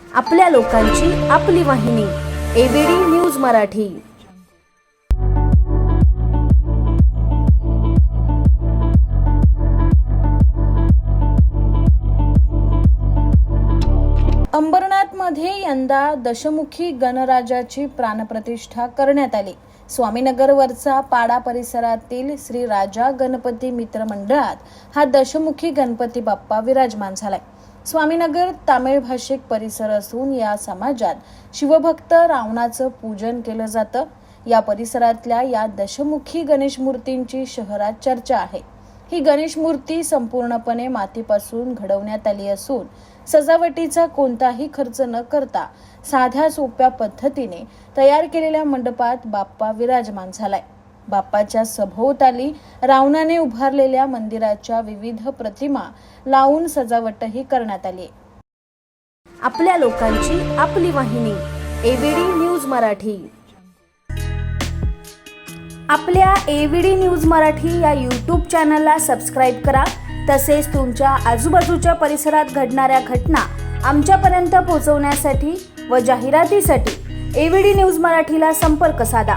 आपल्या लोकांची आपली वाहिनी एबीडी न्यूज मराठी. अंबरनाथमध्ये यंदा दशमुखी गणराजाची प्राणप्रतिष्ठा करण्यात आली. स्वामीनगरवरचा पाडा परिसरातील श्री राजा गणपती मित्र मंडळात हा दशमुखी गणपती बाप्पा विराजमान झालाय. स्वामीनगर तामिळ भाषिक परिसर असून या समाजात शिवभक्त रावणाचं पूजन केलं जातं. या परिसरातल्या या दशमुखी गणेश मूर्तींची शहरात चर्चा आहे. ही गणेश मूर्ती संपूर्णपणे मातीपासून घडवण्यात आली असून सजावटीचा कोणताही खर्च न करता साध्या सोप्या पद्धतीने तयार केलेल्या मंडपात बाप्पा विराजमान झालाय. बाप्पाच्या सभोवताली रावणाने उभारलेल्या मंदिराच्या विविध प्रतिमा लावून सजावटही करण्यात आली. आपल्या लोकांची आपली वाहिनी एबीडी न्यूज मराठी. आपल्या एव्हीडी न्यूज मराठी या यूट्यूब चॅनलला सबस्क्राईब करा. तसेच तुमच्या आजूबाजूच्या परिसरात घडणाऱ्या घटना आमच्यापर्यंत पोहोचवण्यासाठी व जाहिरातीसाठी एव्हीडी न्यूज मराठीला संपर्क साधा.